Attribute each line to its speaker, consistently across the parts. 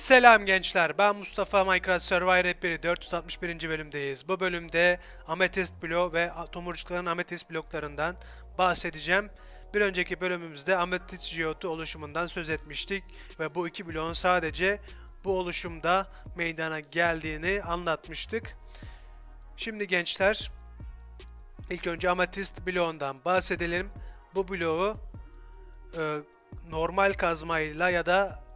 Speaker 1: Selam gençler, ben Mustafa Minecraft Survivor Rehberi 461. bölümdeyiz. Bu bölümde Ametist bloğu ve tomurcukların Ametist bloklarından bahsedeceğim. Bir önceki bölümümüzde Ametist Geodu oluşumundan söz etmiştik ve bu iki bloğun sadece bu oluşumda meydana geldiğini anlatmıştık. Şimdi gençler, ilk önce Ametist bloğundan bahsedelim. Bu bloğu e, normal kazmayla ya da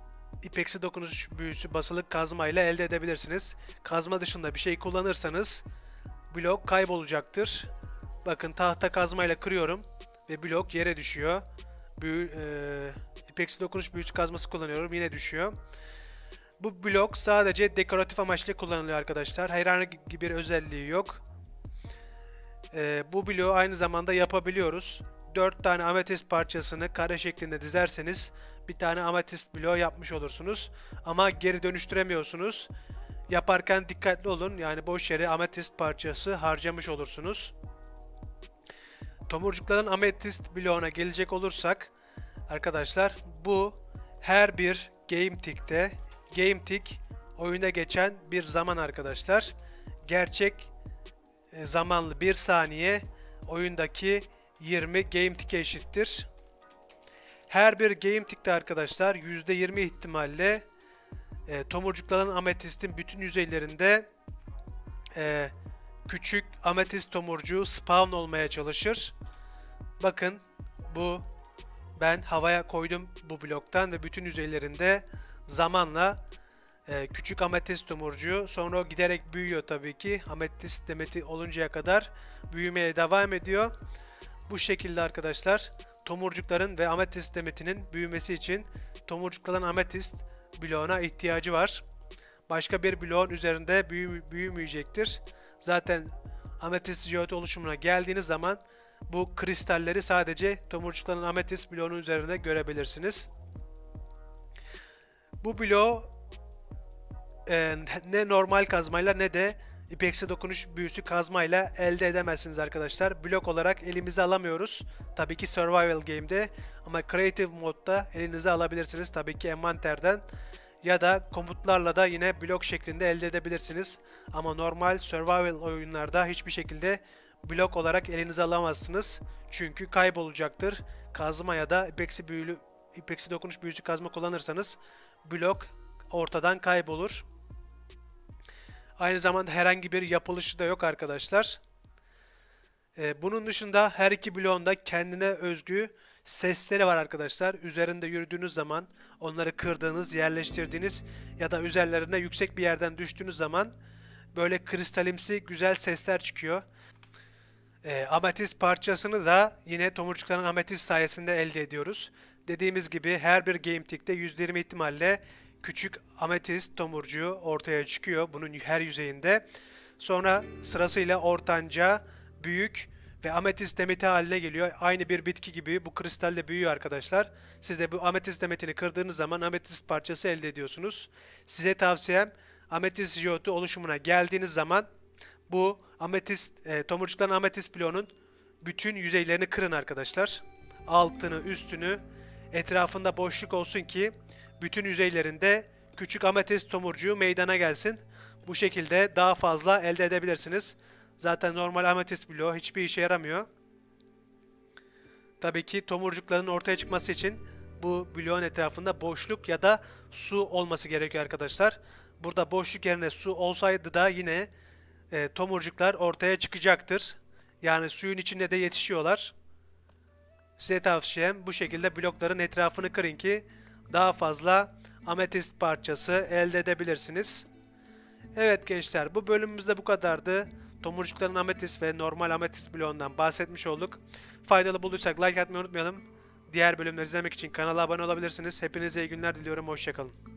Speaker 1: ipeksi dokunuş büyüsü basılı kazmayla elde edebilirsiniz. Kazma dışında bir şey kullanırsanız blok kaybolacaktır. Bakın tahta kazmayla kırıyorum ve blok yere düşüyor. Büyü, e, ipeksi dokunuş büyüsü kazması kullanıyorum yine düşüyor. Bu blok sadece dekoratif amaçlı kullanılıyor arkadaşlar. Herhangi bir özelliği yok. E, bu bloğu aynı zamanda yapabiliyoruz. 4 tane ametist parçasını kare şeklinde dizerseniz bir tane ametist bloğu yapmış olursunuz. Ama geri dönüştüremiyorsunuz. Yaparken dikkatli olun. Yani boş yere ametist parçası harcamış olursunuz. Tomurcukların ametist bloğuna gelecek olursak arkadaşlar bu her bir game tick'te game tick oyuna geçen bir zaman arkadaşlar. Gerçek e, zamanlı bir saniye oyundaki 20 game tick'e eşittir. Her bir game tick'te arkadaşlar %20 ihtimalle e, tomurcukların ametistin bütün yüzeylerinde e, küçük ametist tomurcuğu spawn olmaya çalışır. Bakın bu ben havaya koydum bu bloktan ve bütün yüzeylerinde zamanla e, küçük ametist tomurcuğu sonra o giderek büyüyor tabii ki. Ametist demeti oluncaya kadar büyümeye devam ediyor. Bu şekilde arkadaşlar tomurcukların ve ametist demetinin büyümesi için tomurcukların ametist bloğuna ihtiyacı var. Başka bir bloğun üzerinde büyü, büyümeyecektir. Zaten ametist jeolit oluşumuna geldiğiniz zaman bu kristalleri sadece tomurcukların ametist bloğunun üzerinde görebilirsiniz. Bu bloğu e, ne normal kazmayla ne de ipeksi dokunuş büyüsü kazmayla elde edemezsiniz arkadaşlar. Blok olarak elimize alamıyoruz. Tabii ki survival game'de ama creative modda elinize alabilirsiniz. Tabii ki envanterden ya da komutlarla da yine blok şeklinde elde edebilirsiniz. Ama normal survival oyunlarda hiçbir şekilde blok olarak elinize alamazsınız. Çünkü kaybolacaktır. Kazma ya da ipeksi büyülü ipeksi dokunuş büyüsü kazma kullanırsanız blok ortadan kaybolur. Aynı zamanda herhangi bir yapılışı da yok arkadaşlar. Ee, bunun dışında her iki bloğunda kendine özgü sesleri var arkadaşlar. Üzerinde yürüdüğünüz zaman onları kırdığınız, yerleştirdiğiniz ya da üzerlerine yüksek bir yerden düştüğünüz zaman böyle kristalimsi güzel sesler çıkıyor. E, ametist parçasını da yine tomurcukların ametist sayesinde elde ediyoruz. Dediğimiz gibi her bir game tick'te %20 ihtimalle küçük ametist tomurcuğu ortaya çıkıyor bunun her yüzeyinde. Sonra sırasıyla ortanca, büyük ve ametist demeti haline geliyor. Aynı bir bitki gibi bu kristalle büyüyor arkadaşlar. Siz de bu ametist demetini kırdığınız zaman ametist parçası elde ediyorsunuz. Size tavsiyem ametist jiyotu oluşumuna geldiğiniz zaman bu ametist, e, tomurcukların ametist bloğunun bütün yüzeylerini kırın arkadaşlar. Altını, üstünü, etrafında boşluk olsun ki bütün yüzeylerinde küçük ametist tomurcuğu meydana gelsin. Bu şekilde daha fazla elde edebilirsiniz. Zaten normal ametist bloğu hiçbir işe yaramıyor. Tabii ki tomurcukların ortaya çıkması için bu bloğun etrafında boşluk ya da su olması gerekiyor arkadaşlar. Burada boşluk yerine su olsaydı da yine e, tomurcuklar ortaya çıkacaktır. Yani suyun içinde de yetişiyorlar. Size tavsiyem bu şekilde blokların etrafını kırın ki daha fazla ametist parçası elde edebilirsiniz. Evet gençler bu bölümümüzde bu kadardı. Tomurcukların ametist ve normal ametist bloğundan bahsetmiş olduk. Faydalı bulduysak like atmayı unutmayalım. Diğer bölümleri izlemek için kanala abone olabilirsiniz. Hepinize iyi günler diliyorum. Hoşçakalın.